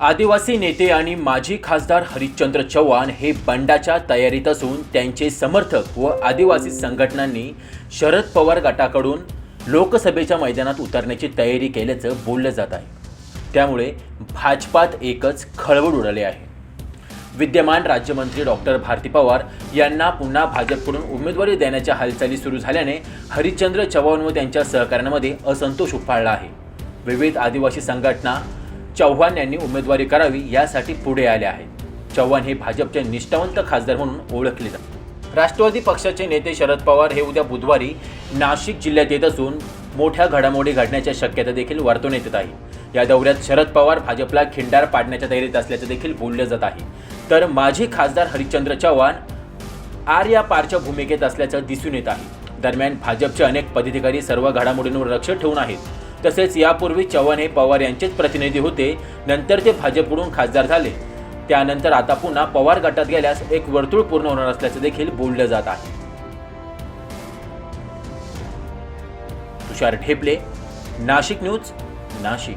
आदिवासी नेते आणि माजी खासदार हरिश्चंद्र चव्हाण हे बंडाच्या तयारीत असून त्यांचे समर्थक व आदिवासी संघटनांनी शरद पवार गटाकडून लोकसभेच्या मैदानात उतरण्याची तयारी केल्याचं बोललं जात आहे. त्यामुळे भाजपात एकच खळबळ उडाली आहे. विद्यमान राज्यमंत्री डॉक्टर भारती पवार यांना पुन्हा भाजपकडून उमेदवारी देण्याच्या हालचाली सुरू झाल्याने हरिश्चंद्र चव्हाण व त्यांच्या सहकाऱ्यांमध्ये असंतोष उफाळला आहे. विविध आदिवासी संघटना चव्हाण यांनी उमेदवारी करावी यासाठी पुढे आले आहेत. चव्हाण हे भाजपचे निष्ठावंत खासदार म्हणून ओळखले जातात. राष्ट्रवादी पक्षाचे नेते शरद पवार हे उद्या बुधवारी नाशिक जिल्ह्यात येत असून मोठ्या घडामोडी घडण्याच्या शक्यता देखील वर्तवण्यात येत आहे या दौऱ्यात शरद पवार भाजपला खिंडार पाडण्याच्या तयारीत असल्याचं देखील बोललं जात आहे. तर माजी खासदार हरिश्चंद्र चव्हाण आर या पारच्या भूमिकेत असल्याचं दिसून येत आहे. दरम्यान भाजपचे अनेक पदाधिकारी सर्व घडामोडींवर लक्ष ठेवून आहेत. तसेच यापूर्वी चव्हाण हे पवार यांचेच प्रतिनिधी होते. नंतर ते भाजपकडून खासदार झाले. त्यानंतर आता पुन्हा पवार गटात गेल्यास एक वर्तुळ पूर्ण होणार असल्याचं देखील बोललं जात आहे. तुषार ठेपले नाशिक न्यूज नाशिक.